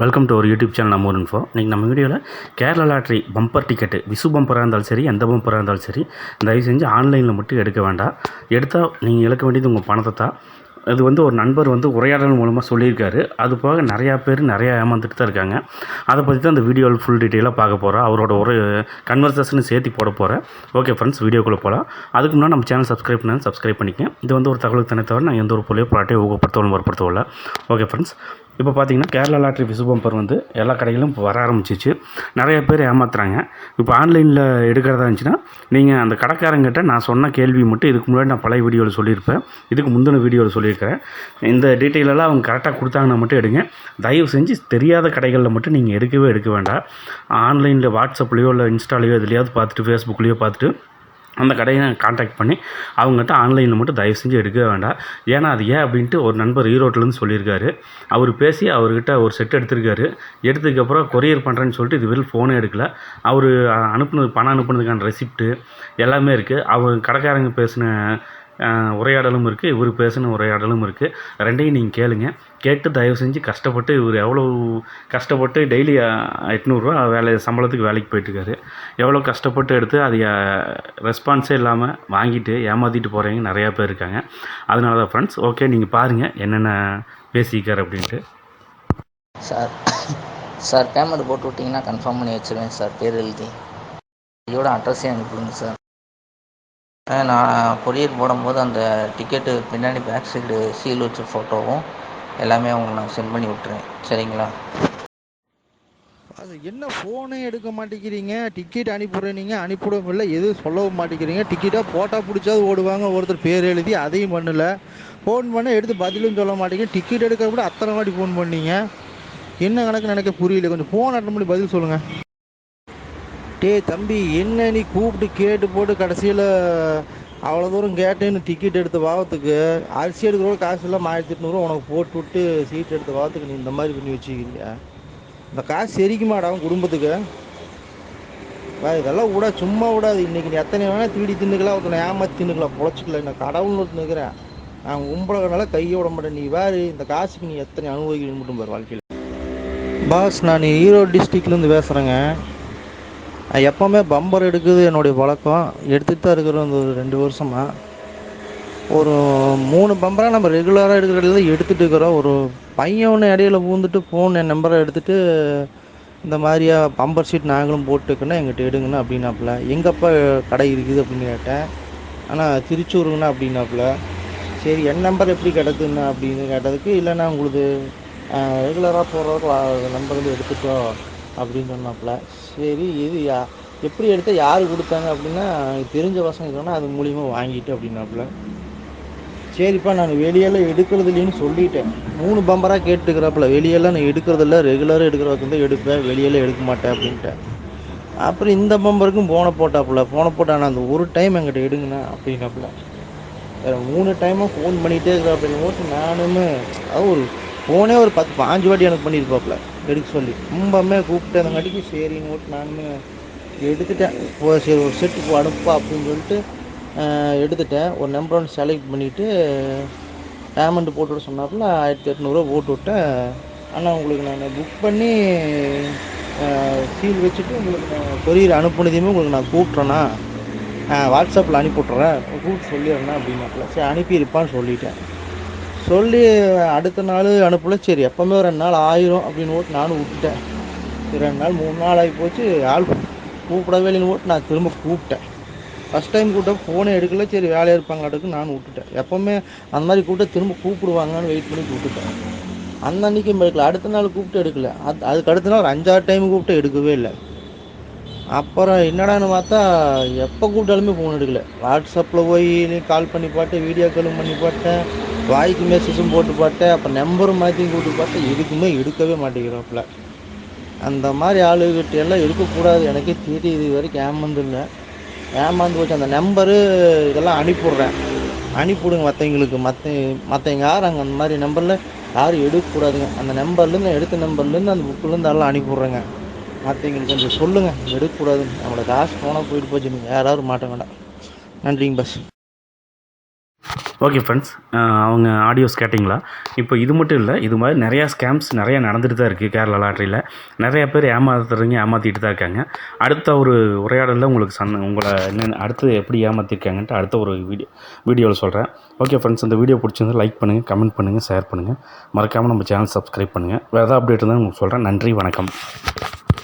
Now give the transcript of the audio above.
Welcome to ஒரு YouTube channel நம்ம ஒரு இன்ஃபோ இன்றைக்கி நம்ம வீடியோவில் Kerala lottery bumper ticket Vishu பம்பராக இருந்தாலும் சரி எந்த பம்பராக இருந்தாலும் சரி தயவு செஞ்சு ஆன்லைனில் மட்டும் எடுக்க வேண்டாம். எடுத்தால் நீங்கள் இழக்க வேண்டியது உங்கள் பணத்தை தான். இது வந்து ஒரு நண்பர் வந்து உரையாடல் மூலமாக சொல்லியிருக்காரு. அது போக நிறையா பேர் நிறையா ஏமாந்துட்டு தான் இருக்காங்க. அதை பற்றி தான் அந்த வீடியோவில் ஃபுல் டீட்டெயிலாக பார்க்க போகிறோம் அவரோட ஒரு கன்வர்சேஷனை சேர்த்து போட போகிறேன் ஓகே ஃப்ரெண்ட்ஸ் வீடியோக்குள்ளே போகலாம் அதுக்கு முன்னாடி நம்ம சேனல் சப்ஸ்கிரைப் பண்ணி சப்ஸ்கிரைப் பண்ணிக்கேன் இது வந்து ஒரு தகவலுக்கு தனி தவிர நான் எந்த ஒரு பொருளையும் ப்ராட்டையும் ஊக்கப்படுத்தவும் வரப்படுத்தவில்லை ஓகே ஃப்ரெண்ட்ஸ் இப்போ பார்த்தீங்கன்னா கேரளா லாட்ரி விசு பம்பர் வந்து எல்லா கடைகளும் இப்போ வர ஆரம்பிச்சிச்சு. நிறைய பேர் ஏமாத்துறாங்க. இப்போ ஆன்லைனில் எடுக்கிறதா இருந்துச்சுன்னா நீங்கள் அந்த கடைக்காரங்கிட்ட நான் சொன்ன கேள்வி மட்டும் இதுக்கு முன்னாடி நான் பழைய வீடியோவில் சொல்லியிருப்பேன். இதுக்கு முந்தின வீடியோவில் சொல்லியிருக்கிறேன். இந்த டீட்டெயிலெல்லாம் அவங்க கரெக்டாக கொடுத்தாங்கன்னா மட்டும் எடுங்க. தயவு செஞ்சு தெரியாத கடைகளில் மட்டும் நீங்கள் எடுக்கவே எடுக்க வேண்டாம். ஆன்லைனில் வாட்ஸ்அப்லேயோ இல்லை இன்ஸ்டாலேயோ எதுலையாவது பார்த்துட்டு ஃபேஸ்புக்லேயோ பார்த்துட்டு அந்த கடையை காண்டாக்ட் பண்ணி அவங்ககிட்ட ஆன்லைனில் மட்டும் தயவு செஞ்சு எடுக்க வேண்டாம். ஏன்னா அது ஏன் அப்படின்ட்டு ஒரு நண்பர் ஈரோட்டிலேருந்து சொல்லியிருக்காரு. அவர் பேசி அவர்கிட்ட ஒரு செட் எடுத்திருக்காரு. எடுத்ததுக்கப்புறம் கொரியர் பண்ணுறேன்னு சொல்லிட்டு இது வரையும் ஃபோனே எடுக்கல. அவர் அனுப்புனது பணம் அனுப்புனதுக்கான ரெசிப்ட்டு எல்லாமே இருக்குது அவர் கடைக்காரங்க பேசின உரையாடலும் இருக்குது இவர் பேசின உரையாடலும் இருக்குது ரெண்டையும் நீங்கள் கேளுங்க. கேட்டு தயவு செஞ்சு கஷ்டப்பட்டு இவர் எவ்வளோ கஷ்டப்பட்டு டெய்லி எட்நூறுரூவா வேலை சம்பளத்துக்கு வேலைக்கு போயிட்டுருக்காரு. எவ்வளோ கஷ்டப்பட்டு எடுத்து அது ரெஸ்பான்ஸே இல்லாமல் வாங்கிட்டு ஏமாற்றிட்டு போகிறவங்க நிறையா பேர் இருக்காங்க. அதனால தான் ஃப்ரெண்ட்ஸ் ஓகே நீங்கள் பாருங்கள் என்னென்ன பேசிக்கார் அப்படின்ட்டு. சார் சார் பேமெண்ட் போட்டு விட்டிங்கன்னா கன்ஃபார்ம் பண்ணி வச்சுருவேன் சார் பேர் எழுதி. இதோட அட்ரஸே அனுப்பிவிடுங்க சார். நான் கொரியர் போடும்போது அந்த டிக்கெட்டு பின்னாடி பேக் சைடு சீல் வச்ச ஃபோட்டோவும் எல்லாமே உங்களுக்கு நான் சென்ட் பண்ணி விட்டுறேன். சரிங்களா? அது என்ன ஃபோனே எடுக்க மாட்டேங்கிறீங்க? டிக்கெட் அனுப்பிவிடுறேன் நீங்கள் அனுப்பிவிடவும் இல்லை. எதுவும் சொல்லவும் மாட்டேங்கிறீங்க. டிக்கெட்டாக போட்டால் பிடிச்சாது ஓடுவாங்க. ஒருத்தர் பேர் எழுதி அதையும் பண்ணல. ஃபோன் பண்ண எடுத்து பதிலும் சொல்ல மாட்டேங்க. டிக்கெட் எடுக்கிற கூட அத்தனை வாட்டி ஃபோன் பண்ணீங்க. என்ன கணக்கு எனக்கு புரியல. கொஞ்சம் ஃபோன் அட்டன் பண்ணி பதில் சொல்லுங்கள் டேய் தம்பி என்ன நீ கூப்பிட்டு கேட்டு போட்டு கடைசியில் அவ்வளோ தூரம் கேட்டேன்னு டிக்கெட் எடுத்த வாரத்துக்கு அரிசி எடுக்கிறோட காசு எல்லாம் ஆயிரத்தி எட்நூறுவா உனக்கு போட்டு விட்டு சீட் எடுத்த வாரத்துக்கு நீ இந்த மாதிரி பண்ணி வச்சுக்கிறியா இந்த காசு செரிக்குமாடா உன் குடும்பத்துக்கு. வா, இதெல்லாம் விட சும்மா விடாது இன்னைக்கு நீ எத்தனை வேணால் திருடி தின்னுக்கலாம் ஒருத்தனை ஏமாத்தி தின்னுக்கலாம். பொழைச்சிக்கல நான் கடவுள்னு ஒருத்தன் நான் உம்பளனால கையை விட மாட்டேன். நீ வேறு இந்த காசுக்கு நீ எத்தனை அனுபவிக்கணும் மட்டும் பாரு வாழ்க்கையில். பாஸ் நான் ஈரோடு டிஸ்ட்ரிக்ட்லேருந்து பேசுகிறேங்க எப்போவுமே பம்பர் எடுக்குது என்னுடைய பழக்கம். எடுத்துகிட்டு தான் இருக்கிறோம் ஒரு ரெண்டு வருஷமாக ஒரு மூணு பம்பராக நம்ம ரெகுலராக எடுக்கிறதுல தான் எடுத்துகிட்டு இருக்கிறோம். ஒரு பையன் ஒன்று இடையில பூந்துட்டு ஃபோன் என் நம்பரை எடுத்துகிட்டு இந்த மாதிரியா பம்பர் ஷீட் நாங்களும் போட்டுக்கணும் எங்கிட்ட எடுங்கண்ணா அப்படின்னாப்புல. எங்கப்பா கடை இருக்குது அப்படின்னு கேட்டேன். ஆனால் திருச்சூருங்கண்ணா அப்படின்னாப்புல. சரி என் நம்பர் எப்படி கிடக்குண்ணா அப்படின்னு கேட்டதுக்கு இல்லைண்ணா உங்களுக்கு ரெகுலராக போகிறவங்க நம்பர் வந்து எடுத்துட்டோம் அப்படின்னு சொன்னாப்புல. சரி இது யா எப்படி எடுத்தால் யார் கொடுத்தாங்க அப்படின்னா எனக்கு தெரிஞ்ச பசங்க சொன்னால் அது மூலியமாக வாங்கிட்டு அப்படின்னாப்புல. சரிப்பா நான் வெளியெல்லாம் எடுக்கிறது இல்லைன்னு சொல்லிட்டேன். மூணு பம்பராக கேட்டுக்கிறாப்புல. வெளியெல்லாம் நான் எடுக்கிறது இல்லை ரெகுலராக எடுக்கிறவங்க தான் எடுப்பேன். வெளியெல்லாம் எடுக்க மாட்டேன் அப்படின்ட்டேன். அப்புறம் இந்த பம்பருக்கும் போனை போட்டாப்புல. போனை போட்டான் அந்த ஒரு டைம் என்கிட்ட எடுங்கண்ணா அப்படின்னாப்புல. வேறு மூணு டைமும் ஃபோன் பண்ணிகிட்டே இருக்கிறாப்புல. ஓட்டு நானும் அது ஒரு ஃபோனே ஒரு பத்து பாஞ்சு வாட்டி எனக்கு பண்ணியிருப்பாப்புல. எடுக்க சொல்லி. ரொம்பவுமே கூப்பிட்டதுங்காட்டிக்கு சரி சரின்னு ஓட்டு நானுமே எடுத்துட்டேன். இப்போ சரி ஒரு செட்டு அனுப்பா அப்படின்னு சொல்லிட்டு எடுத்துட்டேன். ஒரு நம்பர் ஒன்று செலக்ட் பண்ணிவிட்டு பேமெண்ட் போட்டு விட சொன்னாப்புல ஆயிரத்தி எட்நூறுவா போட்டு விட்டேன். ஆனால் உங்களுக்கு நான் புக் பண்ணி சீல் வச்சுட்டு உங்களுக்கு நான் கொரியர் அனுப்புனதையுமே உங்களுக்கு நான் கூப்பிட்றேண்ணா. வாட்ஸ்அப்பில் அனுப்பி விட்றேன் கூப்பிட்டு சொல்லிடுறேண்ணா அப்படின்னாப்புல. சரி அனுப்பியிருப்பான்னு சொல்லிட்டேன். சொல்லி அடுத்த நாள் அனுப்பல. சரி எப்போவுமே ஒரு ரெண்டு நாள் ஆயிரும் அப்படின்னு ஓட்டு நானும் விட்டுட்டேன். சரி ரெண்டு நாள் மூணு நாள் ஆகி போச்சு. ஆள் கூப்பிடவே இல்லைன்னு ஓட்டு நான் திரும்ப கூப்பிட்டேன். ஃபஸ்ட் டைம் கூப்பிட்டா ஃபோனே எடுக்கல. சரி வேலையாக இருப்பாங்களாட்டுக்கு நானும் விட்டுட்டேன். எப்போவுமே அந்த மாதிரி கூப்பிட்டா திரும்ப கூப்பிடுவாங்கன்னு வெயிட் பண்ணி கூப்பிட்டுட்டேன். அந்த அன்றைக்கும் எடுக்கல. அடுத்த நாள் கூப்பிட்டு எடுக்கல. அது அதுக்கு அடுத்த நாள் ஒரு அஞ்சாறு டைம் கூப்பிட்டு எடுக்கவே இல்லை. அப்புறம் என்னடான்னு பார்த்தா எப்போ கூப்பிட்டாலுமே ஃபோன் எடுக்கல. வாட்ஸ்அப்பில் போய் கால் பண்ணி பார்த்தேன் வீடியோ காலும் பண்ணி பார்த்தேன் வாய்க்கு மெசேஜும் போட்டு பார்த்தேன். அப்போ நம்பரும் மாற்றி போட்டு பார்த்தேன். எதுக்குமே எடுக்கவே மாட்டேங்கிறாப்புல. அந்த மாதிரி ஆளுகிட்ட எல்லாம் எடுக்கக்கூடாது. எனக்கே தெரியுது இது வரைக்கும் ஏமாந்துல்ல ஏமாந்து போச்சு. அந்த நம்பரு இதெல்லாம் அனுப்பிவிட்றேன். அனுப்பிவிடுங்க மற்றவங்களுக்கு மற்ற மற்றவங்க யார் அங்கே அந்த மாதிரி நம்பரில் யாரும் எடுக்கக்கூடாதுங்க. அந்த நம்பர்லேருந்து எடுத்த நம்பர்லேருந்து அந்த புக்கிலேருந்து எல்லாம் அனுப்பிவிட்றேங்க. மற்றவங்களுக்கு கொஞ்சம் சொல்லுங்கள் எடுக்கக்கூடாதுங்க நம்மளோட காசு போனால் போயிட்டு போச்சு. நீங்கள் யாராவது மாட்ட வேண்டாம். நன்றிங்க பஸ் ஓகே ஃப்ரெண்ட்ஸ் அவங்க ஆடியோஸ் கேட்டிங்களா? இப்போ இது மட்டும் இல்லை இது மாதிரி நிறையா ஸ்கேம்ஸ் நிறையா நடந்துட்டு தான் இருக்குது கேரளா லாட்ரியில் நிறையா பேர் ஏமாத்துறவங்க ஏமாற்றிட்டு தான் இருக்காங்க. அடுத்த ஒரு உரையாடலில் உங்களுக்கு சன் உங்களை என்னென்ன அடுத்து எப்படி ஏமாற்றிருக்காங்கன்ட்டு அடுத்த ஒரு வீடியோ வீடியோவில் சொல்கிறேன் ஓகே ஃப்ரெண்ட்ஸ் இந்த வீடியோ பிடிச்சிருந்து லைக் பண்ணுங்கள் கமெண்ட் பண்ணுங்கள் ஷேர் பண்ணுங்கள் மறக்காமல் நம்ம சேனல் சப்ஸ்கிரைப் பண்ணுங்கள் வேறு ஏதாவது அப்டேட் இருந்தால் உங்களுக்கு சொல்கிறேன் நன்றி வணக்கம்.